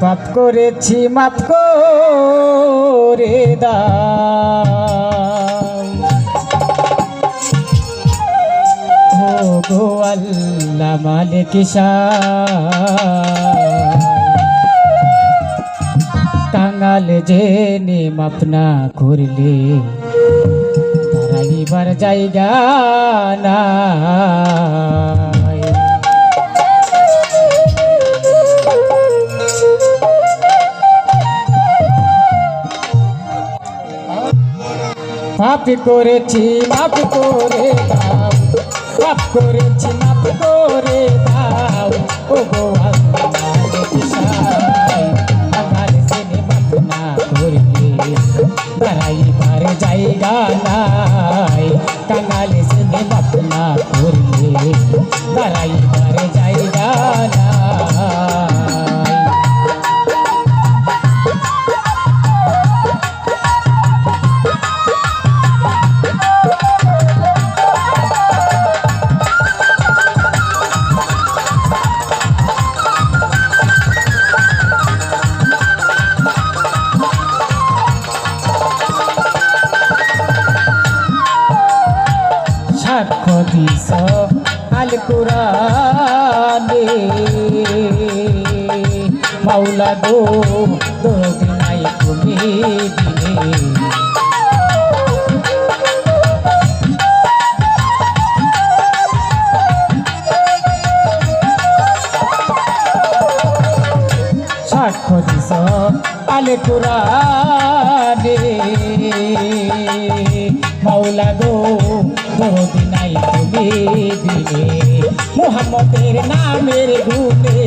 পাপ করেছি মাপ করে ও গো আল্লাহ মালিক কাঙাল যে মাপ না করলে তারাইবার জায়গা নাই। পাপ করেছি মাপ করে দাও। পাপ করেছি মাপ করে দাও। ও গো আমার সিনে মাপ না করলে দাঁড়াইবার জায়গা নাই। মাপ দিনে সাক্ষ্য দিস আল কুরানে মাওলা গো দরদি নাই তুমি দিলে। মুহাম্মদের নামের গুণে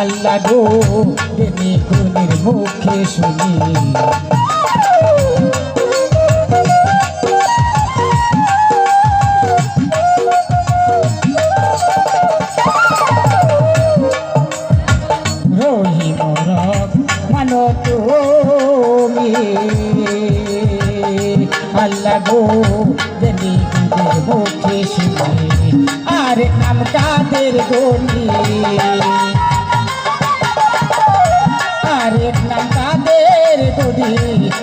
আল্লাহ গো দেবী গুণের মুখে শুনি। আল্লাহ গো দেবী গুণের মুখে শুনি। আর আরেক নাম কাদের গনি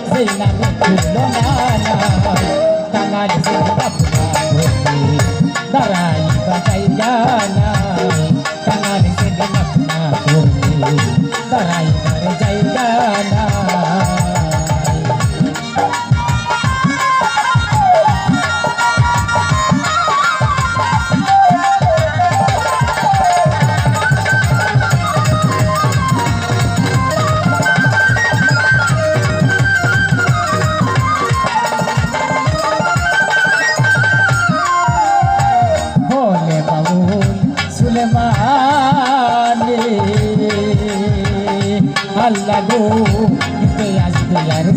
সেই নামে খুলল না গনি দাঁড়াই বাজাই জানাই কামাল সিং দাঁড়াই বাজাই জানাই আল্লাহ গো ইতে আসবে আর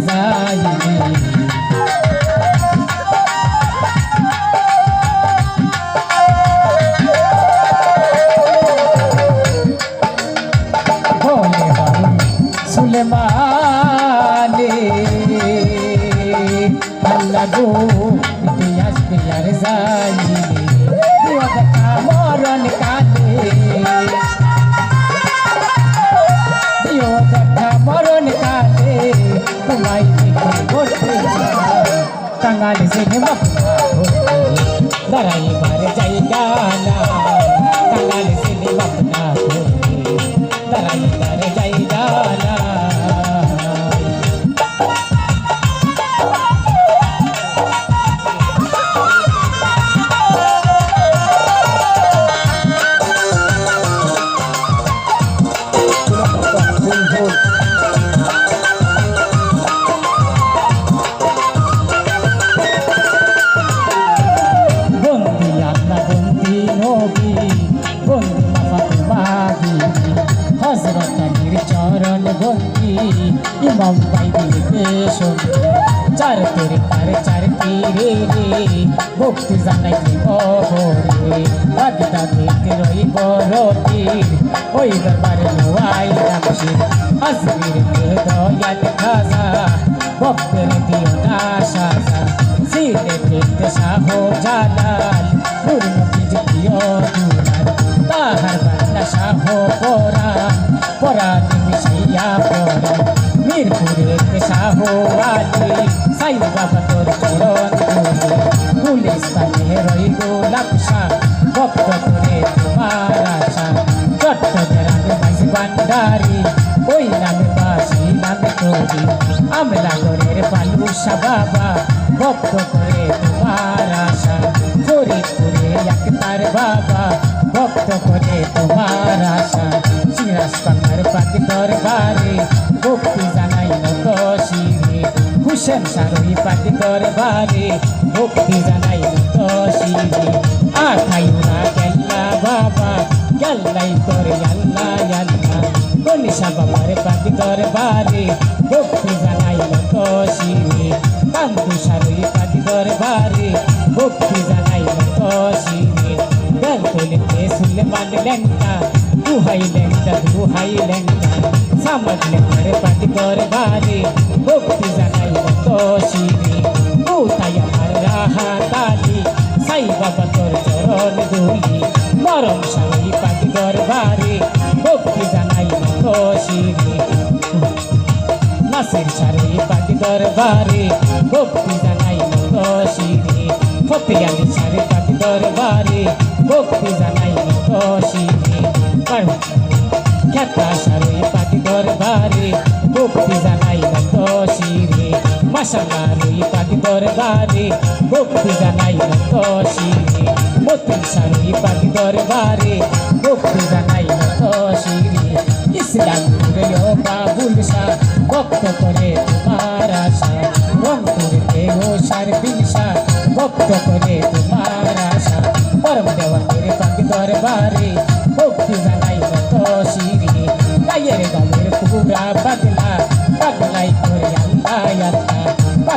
বাবুল সুলেমানে, আল্লাহ গো ইতে আসবে আর দিও মরণ কালে মরণ কালে তোমায় বসে কাঙাল সিনে মপনা হতে দাঁড়াই মারে যাই না। ভক্তি জানাই বহরে বাগদা দেখতে রই বড় ওই দরবারে নোয়াই রামশির আজমির কে দয়াল ভক্তের দিও না সাজা সিলে দেখতে শাহ জালাল পূর্ণ প্রিয় দুলাল তাহার বান্না শাহ পরাণ পরাণ মিশাইয়া পরাণ মিরপুরে শাহ আলী সাই বাবা তোর চরণ ভান্ডারি ওই নামে বাসি নামে কবি আমলাগরের পালুসা বাবা, ভক্ত করে তোমার আশা। ফরিদপুরে একতার বাবা, ভক্ত করে তোমার আশা। সিরাজ পাতি দরবারে, ভক্তি জানাই নত শিরে। হুসেন সারই পাতি দরবারে, ভক্তি জানাই নত শিরে। আখাইরা গেল্লা বাবা গেল্লাই তোরে আল্লাহ আল্লাহ। গনিশা বাবার পাতি দরবারে। ভক্তি জানাই নত শিরে কান্দু সারই পাতি দরবারে। ভক্তি জানাই নত শিরে গল তোলিতে সুলেমান লেঙ্কা দুহাই লেঙ্কা দুহাই লেঙ্কা সামগ্রে ঘরে পাতি দরবারে। ভক্তি জানাই শিরে ও তাই আমার রাহা তালি সাই বাবা তোর চরণ দুলি মরম সাই পাতি দরবারে, ভক্তি জানাই শিরে নাসির সারে পাতি দরবারে, ভক্তি জানাই শিরে ফতে আলী সারে পাতি দরবারে, ভক্তি জানাই শিরে খ্যাতা সারে পাতি দরবারে, ভক্তি জানাই রই পাতি দরবারে ভক্তি জানাই শিরে মতিন সারে পাতি দরবারে ভক্তি জানাই নত ইসলাম ও বাবুল শাহ, ভক্ত করে তোমার আশা। রংপুরতে ও সার বিনশা ভক্ত করে তোমার আশা। পরম দেওয়ানের পাক দরবারে ভক্তি জানাই শিরি গায়ের গালের পুরা পাগলা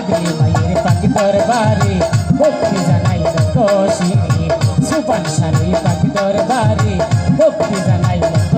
পাগলি মায়ের পাক দরবারে ভক্তি জানাই শিরি সুপান সারি পাখি দরবারে ভক্তি জানাই কত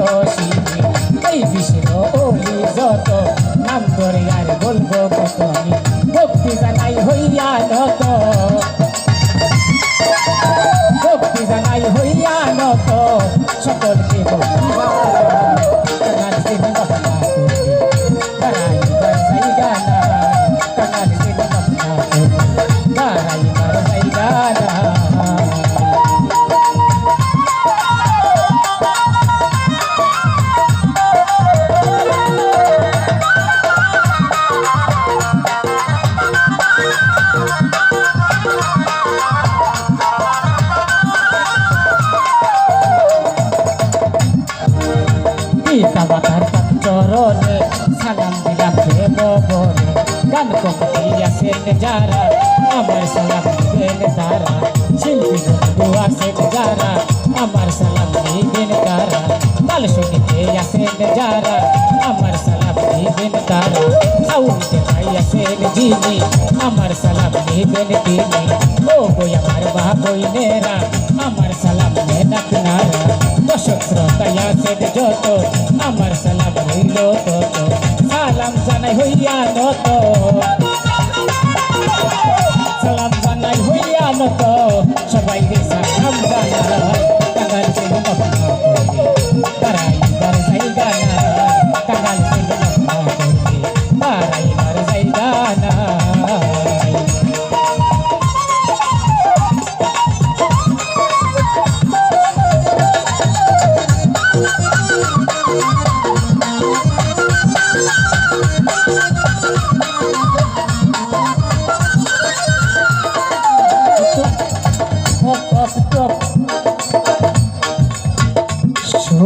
চরণে সালাম দিলাম প্রেম বনে গান কমিটি আছেন যারা, আমার সালাম দিবেন তারা। শিল্পী বন্ধু আছেন যারা, আমার সালাম দিবেন তারা। তাল শুনিতে আছেন যারা, আমার সালাম দিবেন তারা। সাউন্ডে ভাই আছেন যিনি, আমার সালাম দিবেন তিনি। ও বই আমার বা বইনেরা আমার সালাম মেনা কিনারা দর্শক শ্রোতায় আছেন যত জানাই হইয়া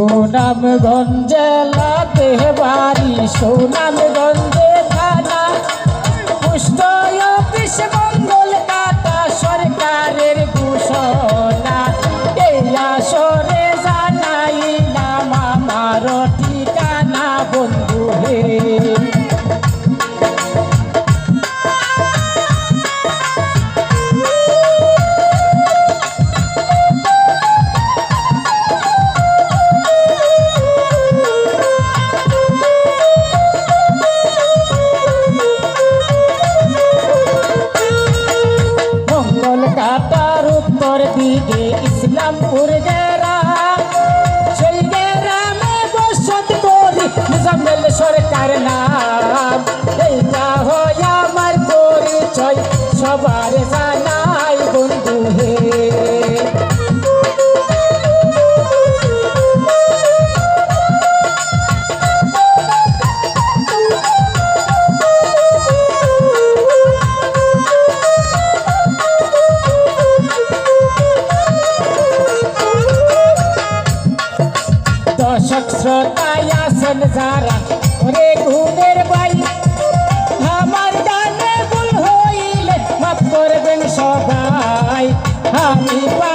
সুনামগঞ্জে লাতে বাড়ি সুনামগঞ্জে থানা পুষ্ট নাম। এইটা হয় আমার পরিচয় সবার জানাই বন্ধু হে। দর্শক শ্রোতায় আছেন যারা আমি পা